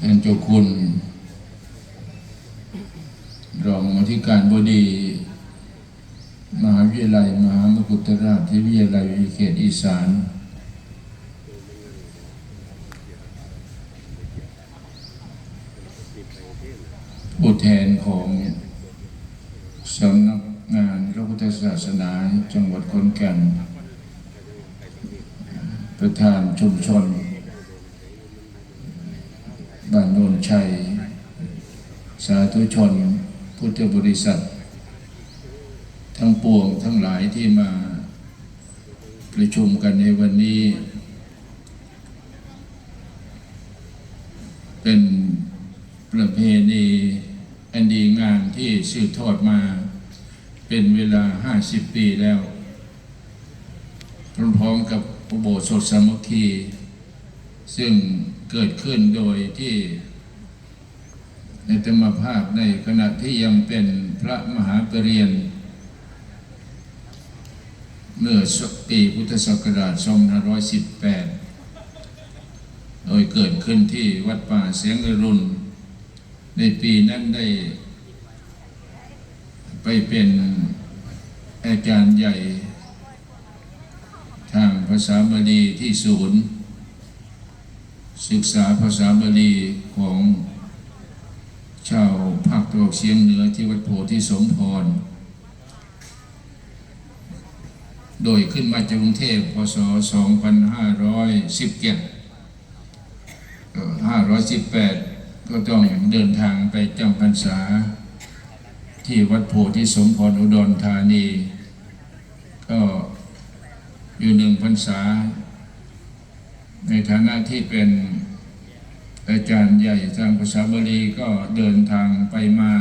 ท่านเจ้าคุณ รองอธิการบดี มหาวิทยาลัย มหามกุฏราชวิทยาลัยเขตอีสานผู้แทนของสำนักงานพระพุทธศาสนาจังหวัดขอนแก่นประธานชุมชน บ้านโนนชัย สาธุชน พุทธบริษัท ทั้งปวงทั้งหลายที่มาประชุมกันในวันนี้ เป็นประเพณีอันดีงามที่สืบทอดมาเป็นเวลา 50 ปีแล้วพร้อมๆกับอุโบสถสามัคคี ซึ่งเกิดขึ้นโดยที่ในธรรมภาพในขณะที่ยังเป็นพระมหาปรริญญาเมื่อปีพุทธศักราช2518 โดยเกิดขึ้นที่วัดป่าเสียงรุณในปีนั้นได้ ไปเป็นอาจารย์ใหญ่ ทางภาษาบาลีที่ศูนย์ ศึกษาภาษาบาลีของชาวภาคตะวันออกเฉียงเหนือที่วัดโพธิสมพร โดยขึ้นมาจากกรุงเทพพศ 2517 518 ก็ต้องเดินทางไปจำพรรษา ที่วัดโพธิสมพรอุดรธานี ก็อยู่หนึ่งพรรษา ในฐานะที่เป็นอาจารย์ใหญ่ทางภาษาบาลีก็เดินทางไปมา